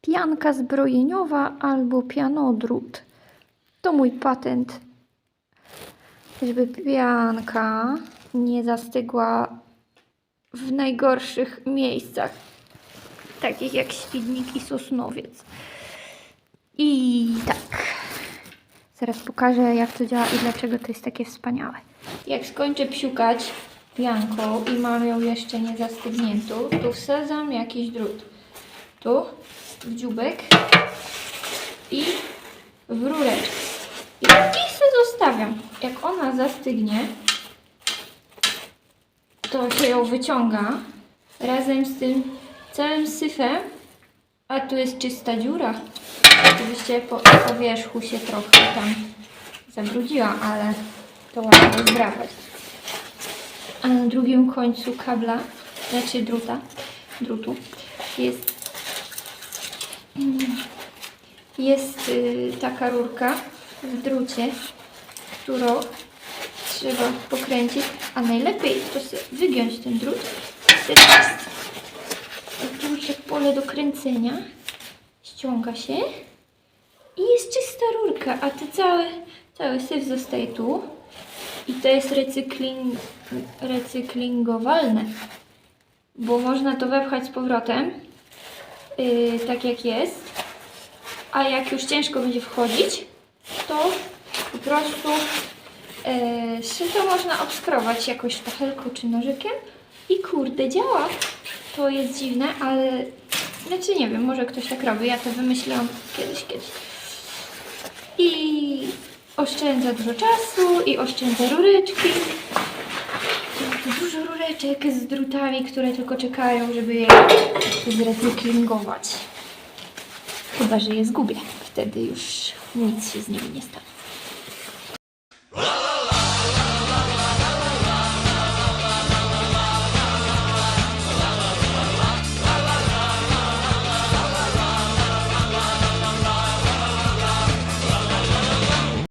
Pianka zbrojeniowa albo pianodrut. To mój patent. Żeby pianka nie zastygła w najgorszych miejscach, takich jak świdnik i sosnowiec. I tak. Zaraz pokażę, jak to działa i dlaczego to jest takie wspaniałe. Jak skończę psiukać pianką i mam ją jeszcze nie zastygniętą, to wsadzam jakiś drut. Tu, w dziubek i w rureczkę. I tak se zostawiam. Jak ona zastygnie, to się ją wyciąga razem z tym całym syfem, a tu jest czysta dziura. Oczywiście po, po wierzchu się trochę tam zabrudziła, ale to ładnie zdrapać. A na drugim końcu kabla, znaczy druta, drutu, jest, jest y, taka rurka w drucie, którą trzeba pokręcić, a najlepiej to wygiąć ten drut. Teraz jest pole do kręcenia, ściąga się i jest czysta rurka, a to cały, cały syf zostaje tu. I to jest recykling, recyklingowalne, bo można to wepchać z powrotem, yy, tak jak jest, a jak już ciężko będzie wchodzić, to po prostu yy, się to można obskrować jakoś szpachelką czy nożykiem i kurde działa. To jest dziwne, ale znaczy nie wiem, może ktoś tak robi, ja to wymyśliłam kiedyś, kiedyś. I oszczędza dużo czasu i oszczędza rureczki. Rureczek z drutami, które tylko czekają, żeby je zrecyklingować. Chyba, że je zgubię. Wtedy już nic się z nimi nie stanie.